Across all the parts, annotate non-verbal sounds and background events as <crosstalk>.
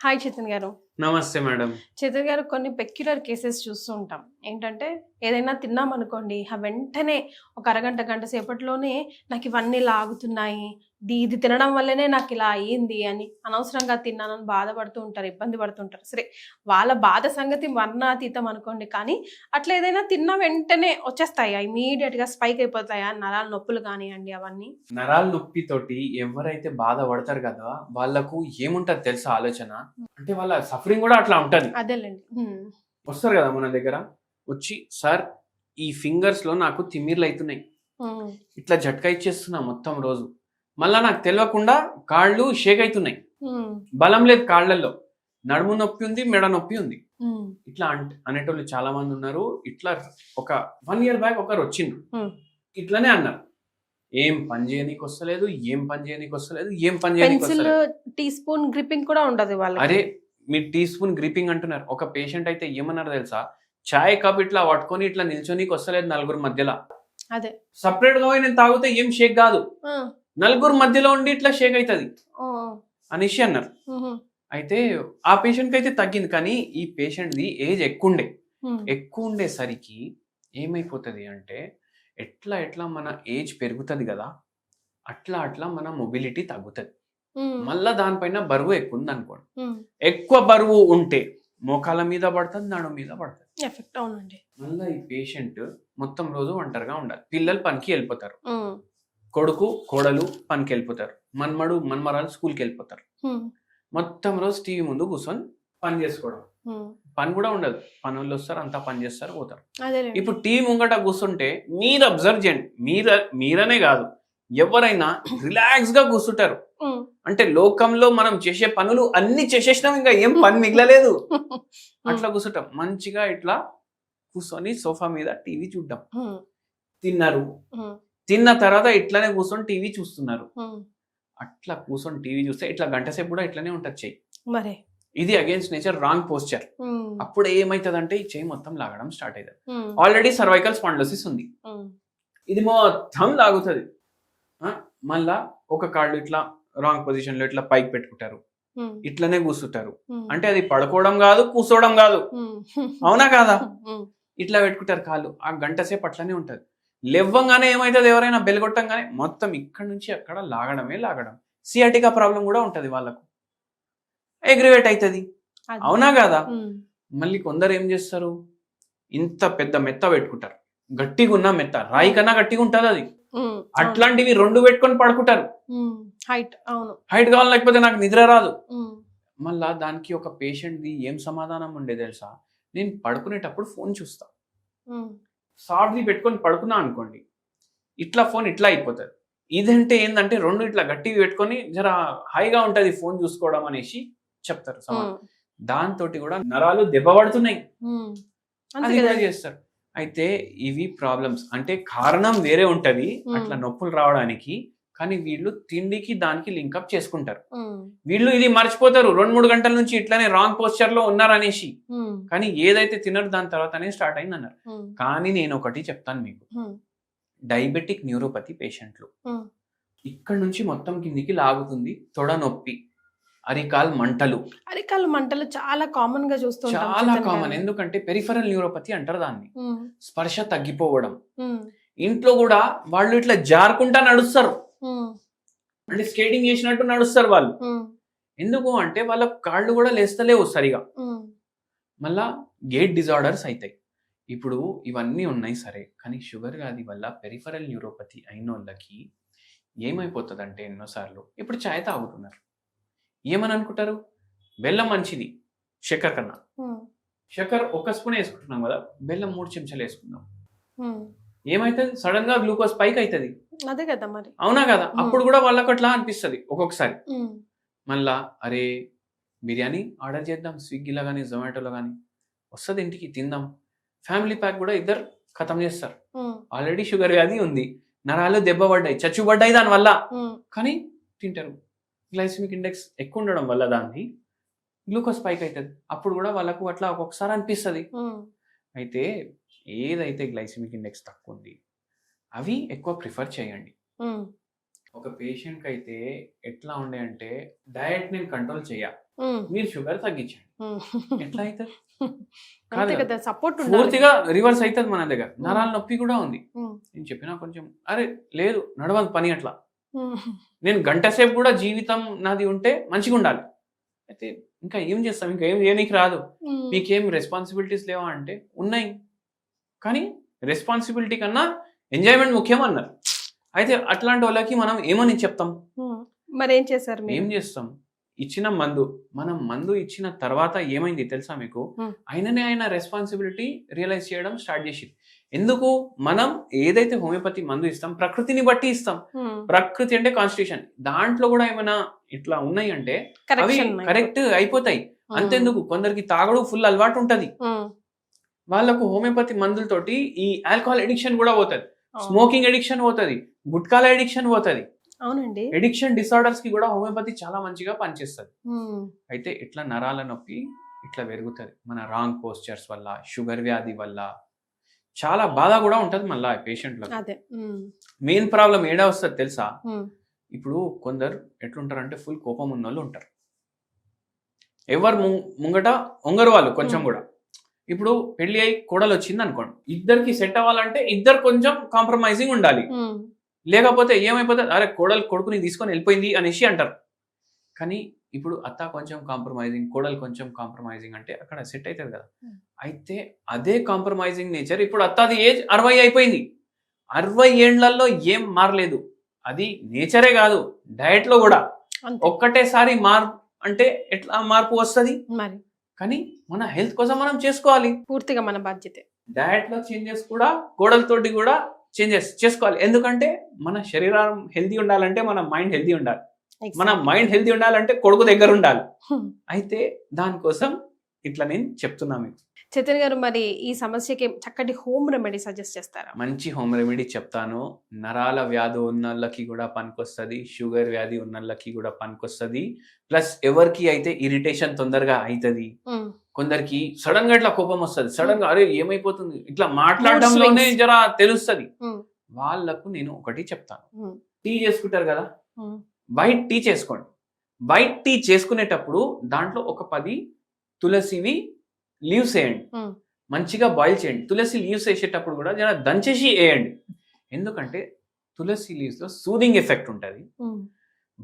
Hi Chetan గారు. నమస్తే madam. Chetan గారు కొన్ని పెక్యులర్ కేసెస్ చూస్తూ ఉంటాం. ఏంటంటే ఏదైనా తిన్నాం అనుకోండి ఆ వెంటనే ఒక అరగంట గంట సేపట్లోనే నాకు ఇవన్నీ లాగుతున్నాయి ఇది ఇది తినడం వల్లనే నాకు ఇలా అయ్యింది అని అనవసరంగా తిన్నానని బాధపడుతూ ఉంటారు ఇబ్బంది పడుతుంటారు సరే వాళ్ళ బాధ సంగతి వర్ణాతీతం అనుకోండి కానీ అట్లా ఏదైనా తిన్న వెంటనే వచ్చేస్తాయా. ఇమీడియట్గా స్పైక్ అయిపోతాయా? నరాల నొప్పులు కానివ్వండి అవన్నీ. నరాల నొప్పితోటి ఎవరైతే బాధపడతారు కదా వాళ్ళకు ఏముంటది తెలుసా ఆలోచన? అంటే వాళ్ళ సఫరింగ్ కూడా అట్లా ఉంటది. అదేలేండి. వస్తారు కదా మన దగ్గర. వచ్చి సార్ ఈ ఫింగర్స్లో నాకు తిమ్మిర్లు అవుతున్నాయి. ఇట్లా జట్కా ఇచ్చేస్తున్నా మొత్తం రోజు. మళ్ళా నాకు తెలియకుండా కాళ్ళు షేక్ అవుతున్నాయి. బలం లేదు కాళ్ళల్లో. నడుము నొప్పి ఉంది మెడ నొప్పి ఉంది. ఇట్లా అంటే అనేటోళ్ళు చాలా మంది ఉన్నారు. ఇట్లా ఒక వన్ ఇయర్ బ్యాక్ ఒకరు వచ్చిండ్రు. Hmm. ఇట్లానే అన్నారు. ఏం పని చేయనీకి వస్తలేదు ఏం పని చేయనీకి వస్తలేదు ఏం పని చేయనీకి టీ స్పూన్ గ్రిప్పింగ్ కూడా ఉండదు వాళ్ళకి. అరే మీరు టీ స్పూన్ గ్రిపింగ్ అంటున్నారు. ఒక పేషెంట్ అయితే ఏమన్నారు తెలుసా? చాయ్ కప్ ఇట్లా పట్టుకొని ఇట్లా నిల్చొనికి వస్తలేదు నలుగురు మధ్యలో. అదే. సపరేట్గా నేను తాగితే ఏం షేక్ కాదు. నలుగురు మధ్యలో ఉండి ఇట్లా షేక్ అవుతుంది ఆ, అనేసి అన్నారు. అయితే ఆ పేషెంట్కి అయితే తగ్గింది కానీ ఈ పేషెంట్ ది ఏజ్ ఎక్కువ ఉండే. ఉమ్, ఎక్కువ ఉండేసరికి ఏమైపోతుంది అంటే ఎట్లా ఎట్లా మన ఏజ్ పెరుగుతుంది కదా అట్లా అట్లా మన మొబిలిటీ తగ్గుతుంది. మళ్ళా దానిపైన బరువు ఎక్కువ ఉంది అనుకోండి. ఎక్కువ బరువు ఉంటే మోకాల మీద పడుతుంది నడు మీద పడుతుంది. ఎఫెక్ట్ అవునండి. మళ్ళీ ఈ పేషెంట్ మొత్తం రోజు ఒంటరిగా ఉండాలి. పిల్లలు పనికి వెళ్ళిపోతారు. కొడుకు కోడలు పనికి వెళ్ళిపోతారు. మన్మడు మన్మరాలు స్కూల్కి వెళ్ళిపోతారు. మొత్తం రోజు టీవీ ముందు కూర్చొని పని చేసుకోవడం. పని కూడా ఉండదు. పనులు వస్తారు అంతా పని చేస్తారు పోతారు. ఇప్పుడు టీవీ ముంగట కూర్చుంటే మీరు అబ్జర్వ్ చేయండి. మీరు మీరనే కాదు. ఎవరైనా రిలాక్స్గా కూర్చుంటారు అంటే లోకంలో మనం చేసే పనులు అన్ని చేసేసినాం ఇంకా ఏం పని మిగలలేదు. <laughs> అట్లా కూర్చుంటాం. మంచిగా ఇట్లా కూర్చొని సోఫా మీద టీవీ చూడ్డం. తిన్నారు. తిన్న తర్వాత ఇట్లానే కూర్చొని టీవీ చూస్తున్నారు. అట్లా కూర్చొని టీవీ చూస్తే ఇట్లా గంట సేపు కూడా ఇట్లానే ఉంటుంది చెయ్యి. మరి. ఇది అగేన్స్ట్ నేచర్ రాంగ్ పోస్చర్ అప్పుడు ఏమైతుంది ఈ చెయ్యి మొత్తం లాగడం స్టార్ట్ అవుతుంది ఆల్రెడీ సర్వైకల్ స్పాండోసిస్ ఉంది. ఇది మొత్తం లాగుతుంది. మళ్ళా ఒక కాళ్ళు ఇట్లా రాంగ్ పొజిషన్లో ఇట్లా పైకి పెట్టుకుంటారు. ఇట్లనే కూర్చుంటారు అంటే అది పడుకోవడం కాదు కూర్చోవడం కాదు. అవునా కాదా? ఇట్లా పెట్టుకుంటారు కాళ్ళు. ఆ గంట సేపు అట్లనే ఉంటది. లేవ్వంగానే ఏమవుతుంది ఎవరైనా బెల్గొట్టంగానే మొత్తం ఇక్కడ నుంచి అక్కడ లాగడమే లాగడం. సియాటికా ప్రాబ్లం కూడా ఉంటది వాళ్ళకు. ఎగ్రివేట్ అవుతుంది. అవునా కాదా? మళ్ళీ కొందరు ఏం చేస్తారు? ఇంత పెద్ద మెత్త పెట్టుకుంటారు. గట్టిగా ఉన్న మెత్త. రాయి కన్నా గట్టిగా ఉంటుంది అది. అట్లాంటివి రెండు పెట్టుకొని పడుకుంటారు. హైట్ అవును. హైట్ కావాలి లేకపోతే నాకు నిద్ర రాదు. మళ్ళా దానికి ఒక పేషెంట్ది ఏం సమాధానం ఉండే తెలుసా? నేను పడుకునేటప్పుడు ఫోన్ చూస్తా. సార్ది పెట్టుకొని పడుకున్నా అనుకోండి ఇట్లా ఫోన్ ఇట్లా అయిపోతుంది. ఇదంటే ఏంటంటే రెండు ఇట్లా గట్టిగా పెట్టుకొని జర హాయిగా ఉంటది ఫోన్ చూసుకోవడం అనేసి చెప్తారు దాంతో కూడా నరాలు కదా కూడా చేస్తారు. అయితే ఇవి ప్రాబ్లమ్స్ అంటే కారణం వేరే ఉంటది. అట్లా నొప్పులు రావడానికి కానీ వీళ్ళు తిండికి దానికి లింకప్ చేసుకుంటారు. వీళ్ళు ఇది మర్చిపోతారు రెండు మూడు గంటల నుంచి ఇట్లానే రాంగ్ పోస్చర్లో ఉన్నారనేసి. కానీ ఏదైతే తినరు దాని తర్వాతనే స్టార్ట్ అయింది అన్నారు కానీ నేను ఒకటి చెప్తాను మీకు. డయాబెటిక్ న్యూరోపతి పేషెంట్లు. ఇక్కడ నుంచి మొత్తం కిందికి లాగుతుంది తొడ నొప్పి అరికాల్ మంటలు. అరికాల మంటలు చాలా కామన్గా చూస్తుంటాం చాలా కామన్. ఎందుకంటే పెరిఫరల్ న్యూరోపతి అంటారు దాన్ని. స్పర్శ తగ్గిపోవడం. ఇంట్లో కూడా వాళ్ళు ఇట్లా జారుకుంటా నడుస్తారు. అంటే స్కేటింగ్ చేసినట్టు నడుస్తారు వాళ్ళు. ఎందుకు అంటే వాళ్ళ కాళ్ళు కూడా లేస్తలేవు సరిగా. మళ్ళా గేట్ డిజార్డర్స్ అవుతాయి ఇప్పుడు ఇవన్నీ ఉన్నాయి సరే. కానీ షుగర్ వ్యాధి వల్ల పెరిఫరల్ న్యూరోపతి అయిన వాళ్ళకి ఏమైపోతుంది అంటే ఎన్నోసార్లు. ఇప్పుడు ఛాయ్ తాగుతున్నారు. ఏమని అనుకుంటారు బెల్లం మంచిది చక్కెర కన్నా. ఉమ్, చక్కెర ఒక స్పూన్ వేసుకుంటున్నాం కదా బెల్లం మూడు చెంచాలు వేసుకుందాం. ఏమైతుంది? సడన్గా గ్లూకోజ్ పైకి అవుతుంది అదే కదా మరి. అవునా కదా. అప్పుడు కూడా వాళ్ళకి అట్లా అనిపిస్తుంది ఒక్కొక్కసారి. మళ్ళా అరే బిర్యానీ ఆర్డర్ చేద్దాం స్విగ్గీలో కానీ జొమాటోలో కానీ వస్తుంది ఇంటికి తిందాం. ఫ్యామిలీ ప్యాక్ కూడా ఇద్దరు ఖతం చేస్తారు. ఆల్రెడీ షుగర్ వ్యాధి ఉంది. నరాలు దెబ్బ పడ్డాయి చచ్చు పడ్డాయి దానివల్ల కానీ తింటారు. గ్లైసిమిక్ ఇండెక్స్ ఎక్కువ ఉండడం వల్ల దాన్ని గ్లూకోజ్ స్పైక్ అవుతుంది అప్పుడు కూడా వాళ్ళకు అట్లా ఒక్కొక్కసారి అనిపిస్తుంది. అయితే ఏదైతే గ్లైసిమిక్ ఇండెక్స్ తక్కువ ఉంది అవి ఎక్కువ ప్రిఫర్ చేయండి. ఒక పేషెంట్కి అయితే ఎట్లా ఉండే అంటే డయట్ నేను కంట్రోల్ చేయ. మీరు షుగర్ తగ్గించండి. ఎట్లా అవుతుంది సపోర్ట్ <laughs> పూర్తిగా రివర్స్ అవుతుంది మన దగ్గర. నరాల నొప్పి కూడా ఉంది. నేను చెప్పినా కొంచెం అరే లేదు నడవదు పని అట్లా. నేను గంట సేపు కూడా జీవితం నాది ఉంటే మంచిగా ఉండాలి. అయితే ఇంకా ఏం చేస్తాం? ఇంకా ఏం చేయనీకి రాదు. మీకేం రెస్పాన్సిబిలిటీస్ లేవా అంటే ఉన్నాయి. కానీ రెస్పాన్సిబిలిటీ కన్నా ఎంజాయ్మెంట్ ముఖ్యం అన్నారు. అయితే అట్లాంటి వాళ్ళకి మనం ఏమని చెప్తాం. మరి ఏం చేశారు ఏం చేస్తాం? ఇచ్చిన మందు మనం మందు ఇచ్చిన తర్వాత ఏమైంది తెలుసా మీకు. ఆయననే ఆయన రెస్పాన్సిబిలిటీ రియలైజ్ చేయడం స్టార్ట్ చేసి ఎందుకు? మనం ఏదైతే హోమియోపతి మందు ఇస్తాం ప్రకృతిని బట్టి ఇస్తాం. ప్రకృతి అంటే కాన్స్టిట్యూషన్ దాంట్లో కూడా ఏమైనా ఇట్లా ఉన్నాయి అంటే అవి కరెక్ట్ అయిపోతాయి. అంతెందుకు? కొందరికి తాగడం ఫుల్ అలవాటు ఉంటది. వాళ్ళకు హోమియోపతి మందులతోటి ఈ ఆల్కహాల్ ఎడిక్షన్ కూడా పోతుంది. స్మోకింగ్ ఎడిక్షన్ పోతుంది. గుట్కాల ఎడిక్షన్ పోతుంది. అవునండి. ఎడిక్షన్ డిసార్డర్స్కి కూడా హోమియోపతి చాలా మంచిగా పనిచేస్తుంది. అయితే ఇట్లా నరాల నొప్పి ఇట్లా పెరుగుతుంది. మన రాంగ్ పోస్చర్స్ వల్ల షుగర్ వ్యాధి వల్ల చాలా బాధ కూడా ఉంటుంది మళ్ళీ ఉమ్, మెయిన్ ప్రాబ్లం ఏడా వస్తుంది తెలుసా? ఇప్పుడు కొందరు ఎట్లుంటారంటే ఫుల్ కోపం ఉన్న వాళ్ళు ఉంటారు. ఎవరు ముంగట ఒంగరు వాళ్ళు కొంచెం. కూడా. ఇప్పుడు పెళ్ళి అయి కోడలు వచ్చింది అనుకోండి ఇద్దరికి సెట్ అవ్వాలంటే ఇద్దరు కొంచెం కాంప్రమైజింగ్ ఉండాలి. లేకపోతే ఏమైపోతుంది అరే కోడలు కొడుకుని తీసుకొని వెళ్ళిపోయింది అనేసి అంటారు. కానీ ఇప్పుడు అత్త కొంచెం కాంప్రమైజింగ్ కోడలు కొంచెం కాంప్రమైజింగ్ అంటే అక్కడ సెట్ అవుతుంది కదా. Hmm. అయితే అదే కాంప్రమైజింగ్ నేచర్ ఇప్పుడు అత్తది ఏజ్ అరవై అయిపోయింది. అరవై ఏండ్లలో ఏం మారలేదు. అది నేచరే కాదు డయట్లో కూడా. ఒక్కటేసారి మార్ అంటే ఎట్లా మార్పు వస్తుంది? మరి. కానీ మన హెల్త్ కోసం మనం చేసుకోవాలి. పూర్తిగా మన బాధ్యతే. డయట్లో చేంజెస్ కూడా కోడలతోటి కూడా చేంజెస్ చేసుకోవాలి ఎందుకంటే మన శరీరం హెల్తీ ఉండాలంటే మన మైండ్ హెల్తీ ఉండాలి మన. మైండ్ హెల్తీ ఉండాలంటే కొడుకు దగ్గర ఉండాలి Hmm. అయితే దానికోసం ఇట్లా నేను చెప్తున్నా మీకు చైతన్య గారు మరి ఈ సమస్యకి చక్కటి హోమ్ రెమెడీ సజెస్ట్ చేస్తారా? మంచి హోమ్ రెమెడీ చెప్తాను. నరాల వ్యాధి ఉన్న వాళ్ళకి కూడా పనికొస్తుంది. షుగర్ వ్యాధి ఉన్న వాళ్ళకి కూడా పనికొస్తుంది. ప్లస్ ఎవరికి అయితే ఇరిటేషన్ తొందరగా అవుతుంది కొందరికి సడన్గా ఇట్లా కోపం వస్తుంది. సడన్గా అరే ఏమైపోతుంది? ఇట్లా మాట్లాడడంలోనే. జర తెలుస్తుంది. వాళ్ళకు నేను ఒకటి చెప్తాను. టీ చేసుకుంటారు కదా? వైట్ టీ చేసుకోండి. వైట్ టీ చేసుకునేటప్పుడు దాంట్లో ఒక పది తులసివి లీవ్స్ వేయండి మంచిగా బాయిల్ చేయండి. తులసి లీవ్స్ వేసేటప్పుడు కూడా జర దంచేసి వేయండి. ఎందుకంటే తులసి లీవ్స్లో సూదింగ్ ఎఫెక్ట్ ఉంటుంది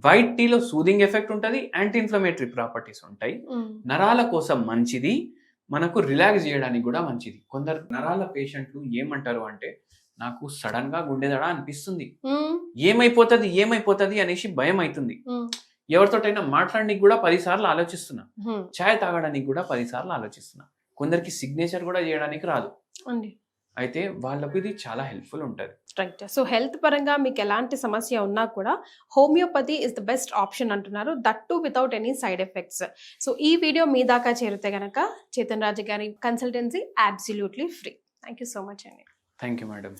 వైట్ టీలో సూదింగ్ ఎఫెక్ట్ ఉంటుంది. యాంటీ ఇన్ఫ్లమేటరీ ప్రాపర్టీస్ ఉంటాయి నరాల కోసం మంచిది. మనకు రిలాక్స్ చేయడానికి కూడా మంచిది. కొందరు నరాల పేషెంట్లు ఏమంటారు అంటే నాకు సడన్గా గుండెదడ అనిపిస్తుంది. ఏమైపోతుంది? ఏమైపోతుంది? అనేసి భయం అవుతుంది. ఎవరితోటైనా మాట్లాడడానికి కూడా పదిసార్లు ఆలోచిస్తున్నా. ఛాయ్ తాగడానికి కూడా పదిసార్లు ఆలోచిస్తున్నా. కొందరికి సిగ్నేచర్ కూడా చేయడానికి రాదు. అయితే వాళ్ళకు ఇది చాలా హెల్ప్ఫుల్ ఉంటుంది. రైట్ సో హెల్త్ పరంగా మీకు ఎలాంటి సమస్య ఉన్నా కూడా homeopathy is the best option అంటున్నారు. That too without any side effects so ఈ వీడియో మీ దాకా చేరితే గనక చేతన్ రాజు గారి consultancy absolutely free thank you so much అండి థ్యాంక్ యూ మేడం